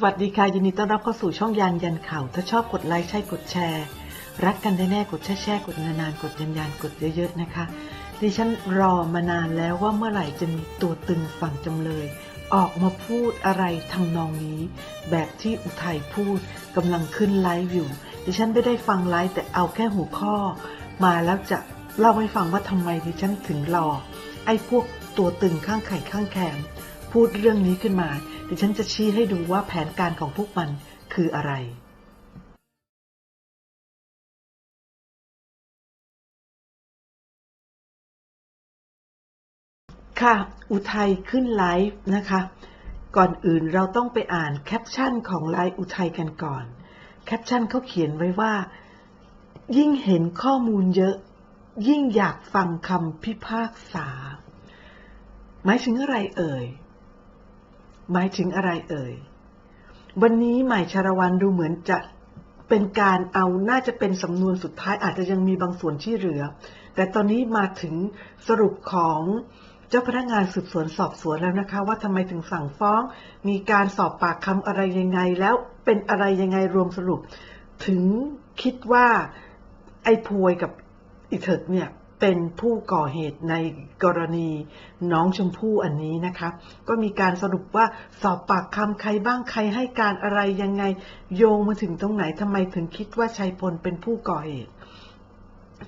สวัสดีค่ะ ยินดีต้อนรับเข้าสู่ช่องยานยันข่าว ถ้าชอบกดไลค์ใช่กดแชร์ รักกันได้แน่กดแช่แช่กดนานๆ กดยันยันกดเยอะๆนะคะ ดิฉันรอมานานแล้วว่าเมื่อไหร่จะมีตัวตึงฝั่งจำเลย ออกมาพูดอะไรทำนองนี้ แบบที่อุทัยพูดกำลังขึ้นไลฟ์อยู่ ดิฉันไม่ได้ฟังไลฟ์แต่เอาแค่หัวข้อ มาแล้วจะเล่าให้ฟังว่าทำไมดิฉันถึงรอไอ้พวกตัวตึงข้างไข่ข้างแขม พูดเรื่องนี้ขึ้นมาดิฉันจะชี้ให้ดูว่าแผนการของพวกมันคืออะไรค่ะ อุทัยขึ้นไลฟ์นะคะ ก่อนอื่นเราต้องไปอ่านแคปชั่นของไลฟ์อุทัยกันก่อน แคปชั่นเขาเขียนไว้ว่า ยิ่งเห็นข้อมูลเยอะ ยิ่งอยากฟังคำพิพากษา หมายถึงอะไรเอ่ย หมายถึงอะไรเอ่ย วันนี้ใหม่ชาละวันดูเหมือนจะเป็นการเอาน่าจะเป็นสำนวนสุดท้ายอาจจะยังมีบางส่วนที่เหลือ แต่ตอนนี้มาถึงสรุปของเจ้าพนักงานสืบสวนสอบสวนแล้วนะคะ ว่าทำไมถึงสั่งฟ้อง มีการสอบปากคำอะไรยังไง แล้วเป็นอะไรยังไงรวมสรุป ถึงคิดว่าไอ้พวยกับอีเถิกเนี่ย เป็นผู้ก่อเหตุในกรณีน้องชมพู่อันนี้นะคะ ก็มีการสรุปว่าสอบปากคำใครบ้างใครให้การอะไรยังไง โยงมาถึงตรงไหนทำไมถึงคิดว่าชัยพลเป็นผู้ก่อเหตุ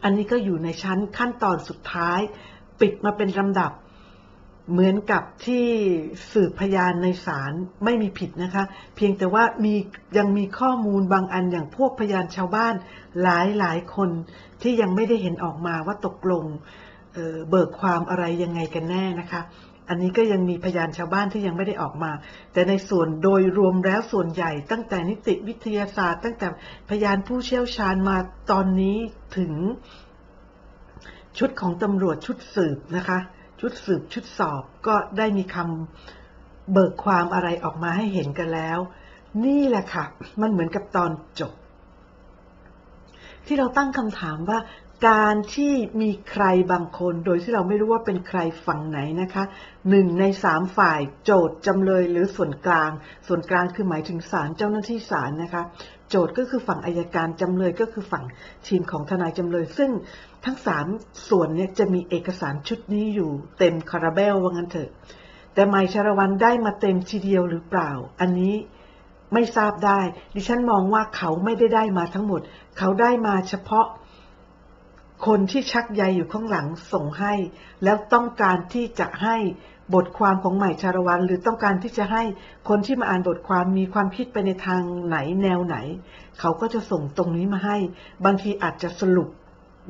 อันนี้ก็อยู่ในชั้นขั้นตอนสุดท้าย ปิดมาเป็นลำดับ เหมือนกับที่สืบพยานในศาลไม่มีผิดนะคะ เพียงแต่ว่ามียังมีข้อมูลบางอันอย่างพวกพยานชาวบ้านหลายหลายคนที่ยังไม่ได้เห็นออกมาว่าตกลงเออเบิกความอะไรยังไงกันแน่นะคะ อันนี้ก็ยังมีพยานชาวบ้านที่ยังไม่ได้ออกมา แต่ในส่วนโดยรวมแล้วส่วนใหญ่ ตั้งแต่นิติวิทยาศาสตร์ ตั้งแต่พยานผู้เชี่ยวชาญมาตอนนี้ถึงชุดของตำรวจชุดสืบนะคะ ชุดสืบชุดสอบก็ได้มีคำเบิกความอะไรออกมาให้เห็นกันแล้ว นี่แหละค่ะ มันเหมือนกับตอนจบ ที่เราตั้งคำถามว่า การที่มีใครบางคน โดยที่เราไม่รู้ว่าเป็นใครฝั่งไหนนะคะหนึ่งในสามฝ่ายโจทย์จำเลยหรือส่วนกลาง ส่วนกลางคือหมายถึงศาลเจ้าหน้าที่ศาลนะคะ โจทย์ก็คือฝั่งอายการจำเลยก็คือฝั่งทีมของทนายจำเลย ซึ่งทั้งสามส่วนเนี่ยจะมีเอกสารชุดนี้อยู่เต็มคาราเบลว่างั้นเถอะ แต่ไมชาละวันได้มาเต็มทีเดียวหรือเปล่า อันนี้ไม่ทราบได้ ดิฉันมองว่าเขาไม่ได้ได้มาทั้งหมด เขาได้มาเฉพาะคนที่ชักใยอยู่ข้างหลังส่งให้ แล้วต้องการที่จะให้ บทความของใหม่ชาละวันหรือต้องการที่จะให้คนที่มาอ่านบทความมีความคิดไปในทางไหนแนวไหน เขาก็จะส่งตรงนี้มาให้ บางทีอาจจะสรุป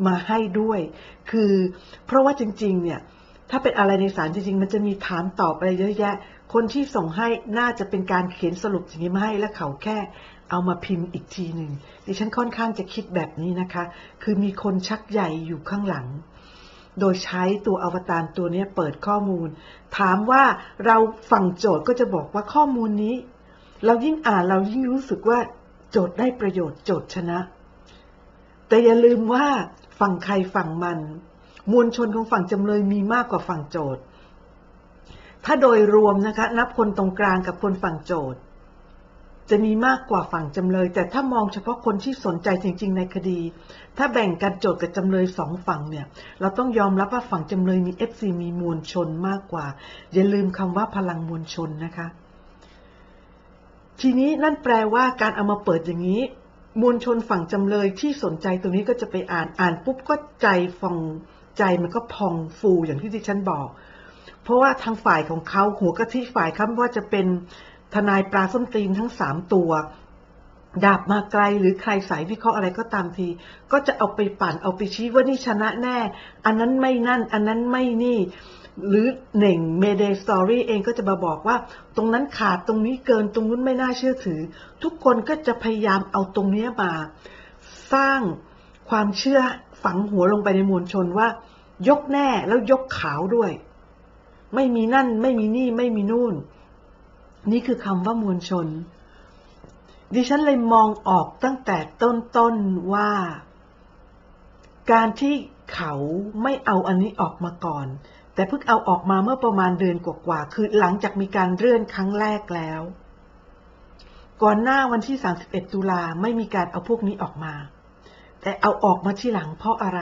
มาให้ด้วย คือเพราะว่าจริง ๆ เนี่ย ถ้าเป็นอะไรในสารจริง ๆ มันจะมีถามตอบอะไรเยอะแยะ คนที่ส่งให้น่าจะเป็นการเขียนสรุปอย่างนี้มาให้และเขาแค่เอามาพิมพ์อีกทีหนึ่งดิฉันค่อนข้างจะคิดแบบนี้นะคะ คือมีคนชักใหญ่อยู่ข้างหลัง โดยใช้ตัวอวตารตัวนี้เปิดข้อมูล ถามว่าเราฝั่งโจทย์ก็จะบอกว่าข้อมูลนี้ เรายิ่งอ่านเรายิ่งรู้สึกว่าโจทย์ได้ประโยชน์โจทย์ชนะ แต่อย่าลืมว่าฝั่งใครฝั่งมัน มวลชนของฝั่งจำเลยมีมากกว่าฝั่งโจทย์ ถ้าโดยรวมนะคะ นับคนตรงกลางกับคนฝั่งโจทย์ จะมีมากกว่าฝั่งจำเลย แต่ถ้ามองเฉพาะคนที่สนใจจริง ๆ ในคดี ถ้าแบ่งกันโจทย์กับจำเลยสองฝั่งเนี่ย เราต้องยอมรับว่าฝั่งจำเลยมีเอฟซีมีมวลชนมากกว่า อย่าลืมคำว่าพลังมวลชนนะคะ ทีนี้นั่นแปลว่าการเอามาเปิดอย่างนี้มวลชนฝั่งจำเลยที่สนใจตรงนี้ก็จะไปอ่านอ่านปุ๊บก็ใจฟองใจมันก็พองฟูอย่างที่ดิฉันบอก เพราะว่าทางฝ่ายของเขาหัวกะทิฝ่ายเขาว่าจะเป็น ทนายปลาส้มตีนทั้งสามตัวดาบมาไกลหรือใครสายวิเคราะห์อะไรก็ตามที ก็จะเอาไปปั่นเอาไปชี้ว่านี่ชนะแน่ อันนั้นไม่นั่น อันนั้นไม่นี่ หรือเหน่งเมเดสตอรี่เองก็จะมาบอกว่า ตรงนั้นขาดตรงนี้เกินตรงนู้นไม่น่าเชื่อถือ ทุกคนก็จะพยายามเอาตรงนี้มา สร้างความเชื่อฝังหัวลงไปในมวลชนว่า ยกแน่แล้วยกขาวด้วย ไม่มีนั่น ไม่มีนี่ไม่มีนู่น นี่คือคำว่ามวลชน ดิฉันเลยมองออกตั้งแต่ต้นๆว่า การที่เขาไม่เอาอันนี้ออกมาก่อน แต่เพิ่งเอาออกมาเมื่อประมาณเดือนกว่าๆคือหลังจากมีการเลื่อนครั้งแรกแล้ว ก่อนหน้าวันที่ 31 ตุลาไม่มีการเอาพวกนี้ออกมา แต่เอาออกมาที่หลังเพราะอะไร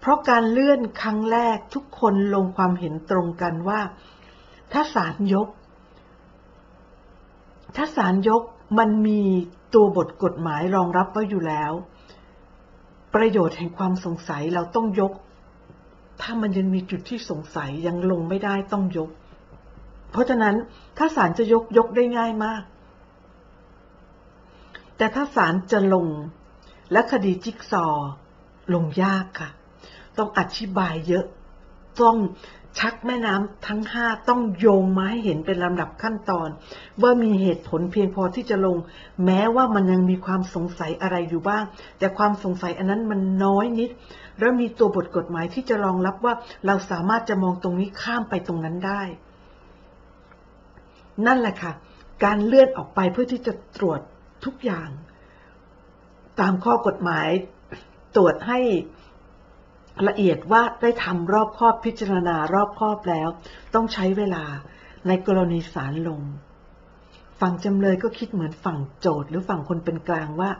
เพราะการเลื่อนครั้งแรกทุกคนลงความเห็นตรงกันว่า ถ้าศาลยก ถ้าศาลยกมันมีตัวบทกฎหมายรองรับไว้อยู่แล้ว ประโยชน์แห่งความสงสัยเราต้องยก ถ้ามันยังมีจุดที่สงสัยยังลงไม่ได้ต้องยก เพราะฉะนั้นถ้าศาลจะยกยกได้ง่ายมาก แต่ถ้าศาลจะลงและคดีจิ๊กซอลงยากค่ะ ต้องอธิบายเยอะ ต้อง ชักแม่น้ำทั้งห้าต้องโยงมาให้เห็นเป็นลำดับขั้นตอน ว่ามีเหตุผลเพียงพอที่จะลง แม้ว่ามันยังมีความสงสัยอะไรอยู่บ้าง แต่ความสงสัยอันนั้นมันน้อยนิด แล้วมีตัวบทกฎหมายที่จะรองรับว่าเราสามารถจะมองตรงนี้ข้ามไปตรงนั้นได้ นั่นแหละค่ะ การเลื่อนออกไปเพื่อที่จะตรวจทุกอย่าง ตามข้อกฎหมายตรวจให้ ละเอียดว่าได้ทำรอบครอบพิจารณารอบครอบแล้ว ต้องใช้เวลาในกรณีศาลลง ฝั่งจำเลยก็คิดเหมือนฝั่งโจทย์หรือฝั่งคนเป็นกลางว่า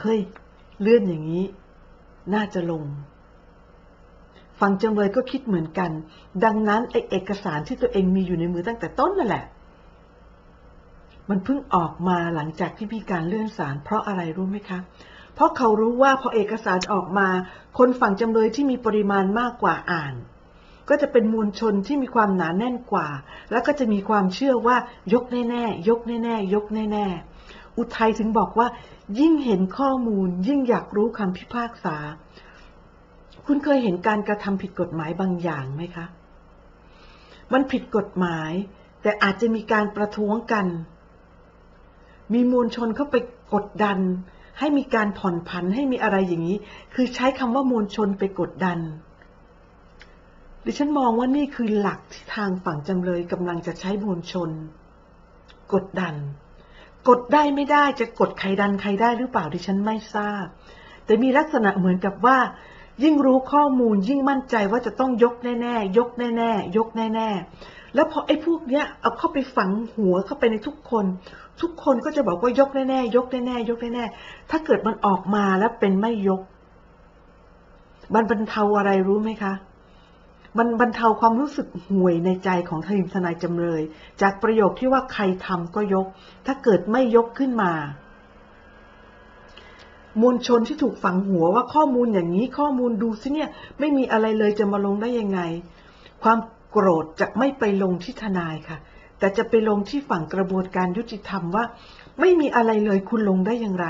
เฮ้ย เลื่อนอย่างนี้ น่าจะลง ฝั่งจำเลยก็คิดเหมือนกัน ดังนั้นไอเอกสารที่ตัวเองมีอยู่ในมือตั้งแต่ต้นนั่นแหละ มันเพิ่งออกมาหลังจากที่มีการเลื่อนศาลเพราะอะไรรู้ไหมคะเเพราะเขารู้ว่าพอเอกสารออกมา คนฝั่งจำเลยที่มีปริมาณมากกว่าอ่าน ก็จะเป็นมวลชนที่มีความหนาแน่นกว่า แล้วก็จะมีความเชื่อว่ายกแน่ๆยกแน่ๆยกแน่ๆอุทัยถึงบอกว่า ยิ่งเห็นข้อมูล ยิ่งอยากรู้คำพิพากษา คุณเคยเห็นการกระทำผิดกฎหมายบางอย่างไหมคะ มันผิดกฎหมาย แต่อาจจะมีการประท้วงกัน มีมวลชนเข้าไปกดดัน ให้มีการผ่อนผันให้มีอะไรอย่างนี้ คือใช้คำว่ามวลชนไปกดดัน ดิฉันมองว่านี่คือหลักที่ทางฝั่งจำเลยกำลังจะใช้มวลชน กดดัน กดได้ไม่ได้จะกดใครดันใครได้หรือเปล่าดิฉันไม่ทราบ แต่มีลักษณะเหมือนกับว่า ยิ่งรู้ข้อมูลยิ่งมั่นใจว่าจะต้องยกแน่ๆยกแน่ๆยกแน่ๆแล้วพอไอ้พวกเนี้ยเอาเข้าไปฝังหัวเข้าไปในทุกคน ทุกคนก็จะบอกว่ายกแน่ๆยกแน่ๆยกแน่ๆถ้าเกิดมันออกมาแล้วเป็นไม่ยกมันบรรเทาอะไรรู้ไหมคะ มันบรรเทาความรู้สึกห่วยในใจของทีมทนายจำเลย จากประโยคที่ว่าใครทำก็ยก ถ้าเกิดไม่ยกขึ้นมา มวลชนที่ถูกฝังหัวว่าข้อมูลอย่างนี้ข้อมูลดูสิเนี่ย ไม่มีอะไรเลยจะมาลงได้ยังไง ความโกรธจะไม่ไปลงที่ทนายค่ะ แต่จะไปลงที่ฝั่งกระบวนการยุติธรรมว่า ไม่มีอะไรเลยคุณลงได้อย่างไร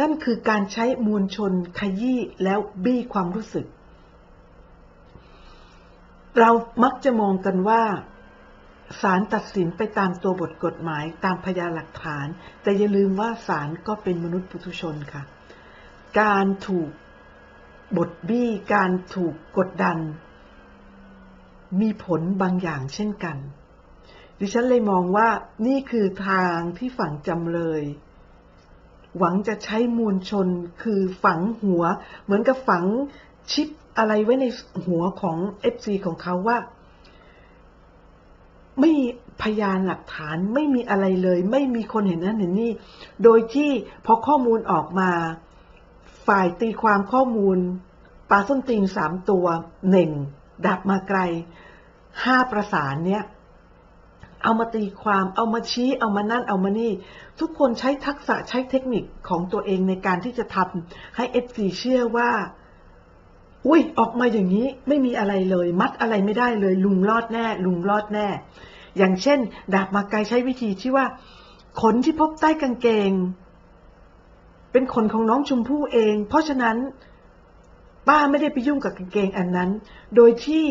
นั่นคือการใช้มวลชนขยี้แล้วบี้ความรู้สึก เรามักจะมองกันว่าศาลตัดสินไปตามตัวบทกฎหมายตามพยานหลักฐาน แต่อย่าลืมว่าศาลก็เป็นมนุษย์ปุถุชนค่ะ การถูกบทบี้การถูกกดดัน มีผลบางอย่างเช่นกัน ดิฉันเลยมองว่านี่คือทางที่ฝังจำเลย หวังจะใช้มวลชนคือฝังหัว เหมือนกับฝังชิปอะไรไว้ในหัวของเอฟซีของเขาว่า ไม่มีพยานหลักฐานไม่มีอะไรเลย ไม่มีคนเห็นนั้นเห็นนี่ โดยที่พอข้อมูลออกมา ฝ่ายตีความข้อมูลปลาส้นตีนสามตัวหนึ่งดับมาไกลห้าประสานเนี้ย เอามาตีความเอามาชี้เอามานั่นเอามานี่ ทุกคนใช้ทักษะใช้เทคนิคของตัวเองในการที่จะทำให้เอฟซีเชื่อว่า อุ้ยออกมาอย่างนี้ไม่มีอะไรเลย มัดอะไรไม่ได้เลย ลุงรอดแน่ ลุงรอดแน่ อย่างเช่น ดาบมาไกใช้วิธีที่ว่า ขนที่พบใต้กางเกง เป็นขนของน้องชมพู่เอง เพราะฉะนั้นป้าไม่ได้ไปยุ่งกับกางเกงอันนั้น โดยที่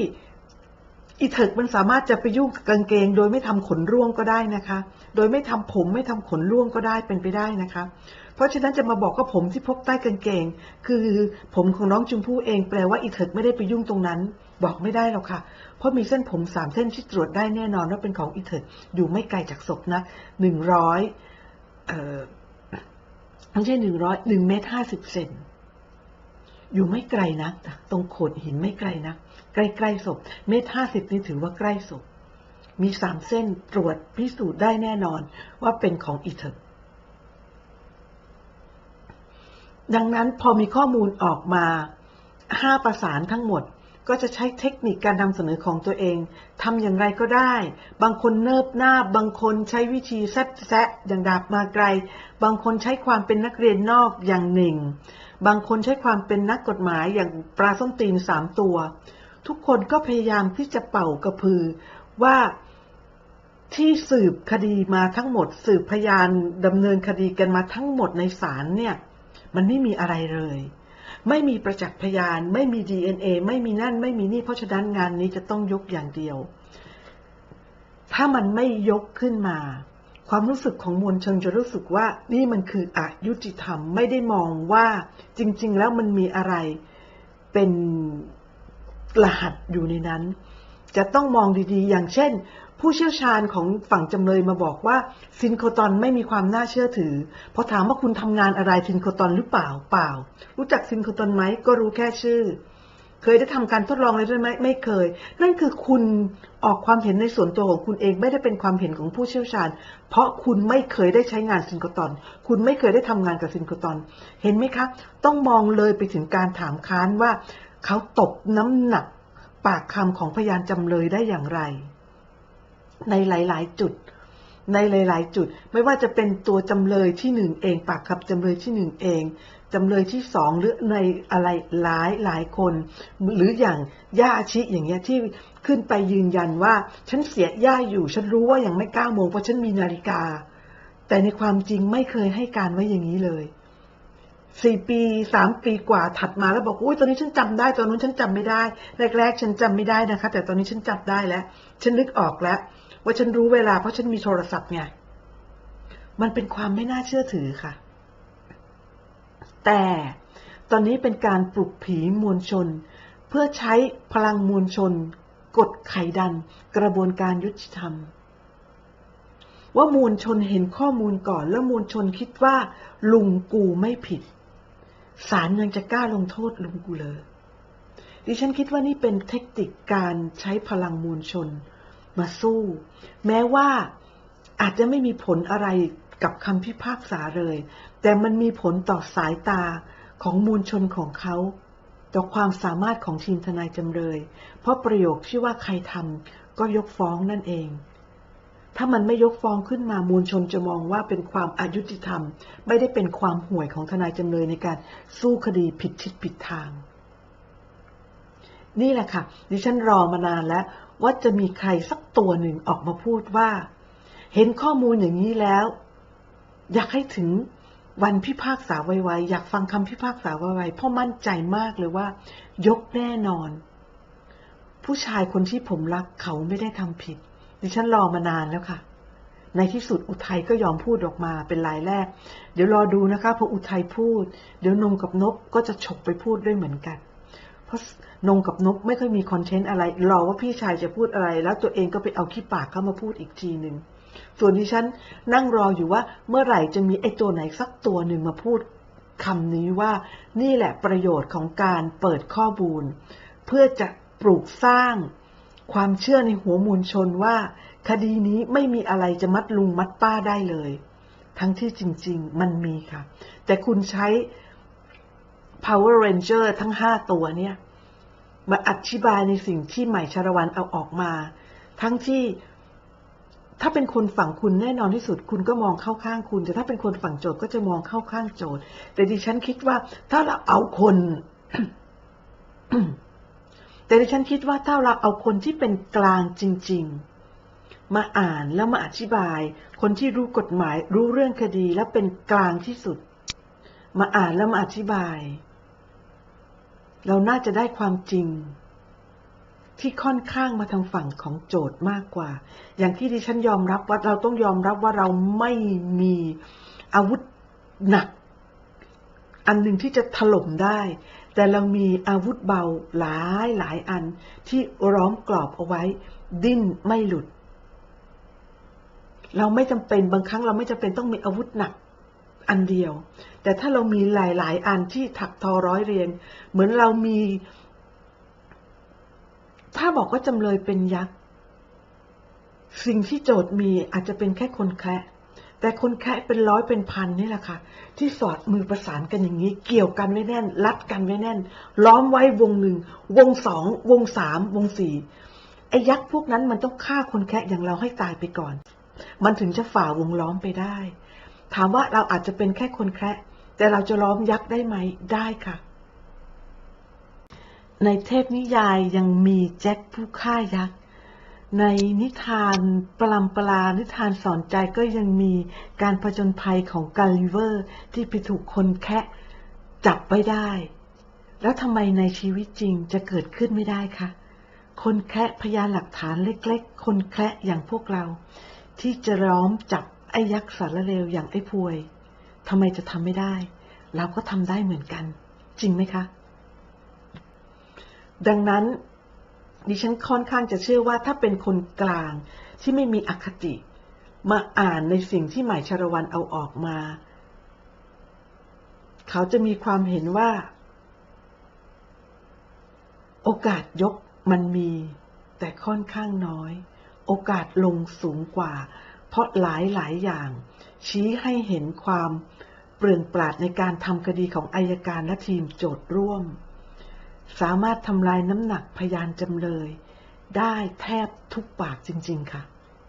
อีเถิกมันสามารถจะไปยุ่งกับกางเกง โดยไม่ทำขนร่วงก็ได้นะคะ โดยไม่ทำผมไม่ทำขนร่วงก็ได้เป็นไปได้นะคะ เพราะฉะนั้นจะมาบอกว่าผมที่พบใต้กางเกง คือผมของน้องจุมพู่เองแปลว่าอีเถิกไม่ได้ไปยุ่งตรงนั้น บอกไม่ได้หรอกค่ะ เพราะมีเส้นผมสามเส้นที่ตรวจได้แน่นอนว่าเป็นของอีเถิกอยู่ไม่ไกลจากศพนะหนึ่งร้อยไม่ใช่หนึ่งร้อยหนึ่งเมตรห้าสิบเซน อยู่ไม่ไกลนะตรงโขดหินไม่ไกลนะใกล้ๆศพ เมตรห้าสิบนี่ถือว่าใกล้ศพ มีสามเส้นตรวจพิสูจน์ได้แน่นอนว่าเป็นของอีเถกดังนั้นพอมีข้อมูลออกมาห้าประสานทั้งหมดก็จะใช้เทคนิคการนำเสนอของตัวเองทำอย่างไรก็ได้ บางคนเนิบหน้า บางคนใช้วิธีแซะแซะอย่างดาบมาไกล บางคนใช้ความเป็นนักเรียนนอกอย่างหนึ่ง บางคนใช้ความเป็นนักกฎหมายอย่างปลาส้มตีนสามตัว ทุกคนก็พยายามที่จะเป่ากระพือว่าที่สืบคดีมาทั้งหมด สืบพยานดำเนินคดีกันมาทั้งหมดในศาลเนี่ย มันไม่มีอะไรเลย ไม่มีประจักษ์พยาน ไม่มี DNA ไม่มีนั่น ไม่มีนี่ เพราะฉะนั้นงานนี้จะต้องยกอย่างเดียว ถ้ามันไม่ยกขึ้นมา ความรู้สึกของมวลชนจะรู้สึกว่านี่มันคืออายุติธรรมไม่ได้มองว่าจริง ๆ แล้วมันมีอะไรเป็นรหัสอยู่ในนั้น จะต้องมองดีๆ อย่างเช่น ผู้เชี่ยวชาญของฝั่งจำเลยมาบอกว่าซินโคตอนไม่มีความน่าเชื่อถือพอถามว่าคุณทำงานอะไรซินโคตอนหรือเปล่าเปล่า รู้จักซินโคตอนไหมก็รู้แค่ชื่อ เคยได้ทำการทดลองอะไรด้วยไหมไม่เคย นั่นคือคุณออกความเห็นในส่วนตัวของคุณเองไม่ได้เป็นความเห็นของผู้เชี่ยวชาญ เพราะคุณไม่เคยได้ใช้งานซินโคตอนคุณไม่เคยได้ทำงานกับซินโคตอนเห็นไหมคะ ต้องมองเลยไปถึงการถามค้านว่า เขาตบน้ำหนักปากคำของพยานจำเลยได้อย่างไร ในหลาย ๆ จุด ในหลาย ๆ จุด ไม่ว่าจะเป็นตัวจำเลยที่หนึ่งเองปากคำจำเลยที่หนึ่งเองจำเลยที่สองหรือในอะไรหลายหลายคน หรืออย่างย่าชิอย่างเงี้ยที่ขึ้นไปยืนยันว่า ฉันเสียย่าอยู่ ฉันรู้ว่ายังไม่เก้าโมงเพราะฉันมีนาฬิกา แต่ในความจริงไม่เคยให้การไว้อย่างนี้เลยสี่ปีสามปีกว่าถัดมาแล้วบอกอุ้ยตอนนี้ฉันจำได้ตอนนู้นฉันจำไม่ได้ แรก ๆ ฉันจำไม่ได้นะคะ แต่ตอนนี้ฉันจำได้แล้ว ฉันนึกออกแล้ว ว่าฉันรู้เวลาเพราะฉันมีโทรศัพท์ไงมันเป็นความไม่น่าเชื่อถือค่ะ แต่ตอนนี้เป็นการปลุกผีมวลชน เพื่อใช้พลังมวลชน กดไขดันกระบวนการยุติธรรม ว่ามวลชนเห็นข้อมูลก่อน แล้วมวลชนคิดว่า ลุงกูไม่ผิดศาลยังจะกล้าลงโทษลุงกูเลยดิฉันคิดว่านี่เป็นเทคนิคการใช้พลังมวลชน มาสู้ แม้ว่าอาจจะไม่มีผลอะไรกับคำพิพากษาเลย แต่มันมีผลต่อสายตาของมวลชนของเขา ต่อความสามารถของทีมทนายจำเลย เพราะประโยคที่ว่าใครทำก็ยกฟ้องนั่นเอง ถ้ามันไม่ยกฟ้องขึ้นมามวลชนจะมองว่าเป็นความอายุติธรรม ไม่ได้เป็นความห่วยของทนายจำเลยในการสู้คดีผิดทิศผิดทาง นี่แหละค่ะ ดิฉันรอมานานแล้ว ว่าจะมีใครสักตัวหนึ่งออกมาพูดว่า เห็นข้อมูลอย่างนี้แล้ว อยากให้ถึงวันพิพากษาไวๆอยากฟังคำพิพากษาไวๆพราะมั่นใจมากเลยว่า ยกแน่นอน ผู้ชายคนที่ผมรักเขาไม่ได้ทำผิด ดิฉันรอมานานแล้วค่ะ ในที่สุดอุทัยก็ยอมพูดออกมาเป็นรายแรก เดี๋ยวรอดูนะคะพออุทัยพูด เดี๋ยวนงกับนบก็จะฉกไปพูดด้วยเหมือนกัน เพราะนงกับนบไม่ค่อยมีคอนเทนต์อะไร รอว่าพี่ชายจะพูดอะไร แล้วตัวเองก็ไปเอาขี้ปากเข้ามาพูดอีกทีหนึ่งส่วนดิฉันนั่งรออยู่ว่าเมื่อไหร่จะมีไอ้ตัวไหนสักตัวหนึ่งมาพูดคำนี้ว่านี่แหละประโยชน์ของการเปิดข้อมูล เพื่อจะปลูกสร้างความเชื่อในหัวมูลชนว่า คดีนี้ไม่มีอะไรจะมัดลุงมัดป้าได้เลย ทั้งที่จริง ๆ มันมีค่ะ แต่คุณใช้ Power Ranger ทั้งห้าตัวเนี่ยมาอธิบายในสิ่งที่ใหม่ชารวันเอาออกมา ทั้งที่ถ้าเป็นคนฝั่งคุณแน่นอนที่สุด คุณก็มองเข้าข้างคุณ แต่ถ้าเป็นคนฝั่งโจทย์ก็จะมองเข้าข้างโจทย์ แต่ดิฉันคิดว่า ถ้าเราเอาคน แต่ดิฉันคิดว่าถ้าเราเอาคนที่เป็นกลางจริง ๆ มาอ่านแล้วมาอธิบาย คนที่รู้กฎหมายรู้เรื่องคดีและเป็นกลางที่สุด มาอ่านแล้วมาอธิบาย เราน่าจะได้ความจริง ที่ค่อนข้างมาทางฝั่งของโจทย์มากกว่า อย่างที่ดิฉันยอมรับว่าเราต้องยอมรับว่าเราไม่มีอาวุธหนัก อันหนึ่งที่จะถล่มได้ แต่เรามีอาวุธเบาหลายหลายอันที่ร้อมกรอบเอาไว้ ดิ้นไม่หลุด เราไม่จำเป็นบางครั้งเราไม่จำเป็นต้องมีอาวุธหนัก อันเดียว แต่ถ้าเรามีหลาย ๆ อันที่ถักทอร้อยเรียง เหมือนเรามี ถ้าบอกว่าจำเลยเป็นยักษ์ สิ่งที่โจทย์มีอาจจะเป็นแค่คนแคะแต่คนแคะเป็นร้อยเป็นพันนี่แหละค่ะ ที่สอดมือประสานกันอย่างนี้ เกี่ยวกันไว้แน่น รัดกันไว้แน่น ล้อมไว้วงหนึ่ง วงสอง วงสาม วงสี่ไอ้ยักษ์พวกนั้นมันต้องฆ่าคนแคะอย่างเราให้ตายไปก่อน มันถึงจะฝ่าวงล้อมไปได้ ถามว่าเราอาจจะเป็นแค่คนแคะแต่เราจะล้อมยักษ์ได้ไหมได้ค่ะ ในเทพนิยายยังมีแจ็คผู้ฆ่ายักษ์ ในนิทานปลำปลานิทานสอนใจก็ยังมีการผจญภัยของกาลิเวอร์ ที่ไปถูกคนแคะจับไว้ได้ แล้วทำไมในชีวิตจริงจะเกิดขึ้นไม่ได้คะคนแคะพยานหลักฐานเล็กๆ คนแคะอย่างพวกเรา ที่จะล้อมจับ ไอ้ยักษ์สารเลวอย่างไอ้พวยทำไมจะทำไม่ได้ เราก็ทำได้เหมือนกัน จริงไหมคะ ดังนั้นดิฉันค่อนข้างจะเชื่อว่าถ้าเป็นคนกลางที่ไม่มีอคติ มาอ่านในสิ่งที่หมายชรวันเอาออกมา เขาจะมีความเห็นว่า โอกาสยกมันมี แต่ค่อนข้างน้อย โอกาสลงสูงกว่า เพราะหลายหลายอย่าง ชี้ให้เห็นความเปลืองปราดในการทำคดีของอายการและทีมโจทย์ร่วม สามารถทำลายน้ำหนักพยานจำเลย ได้แทบทุกปากจริง ๆ ค่ะ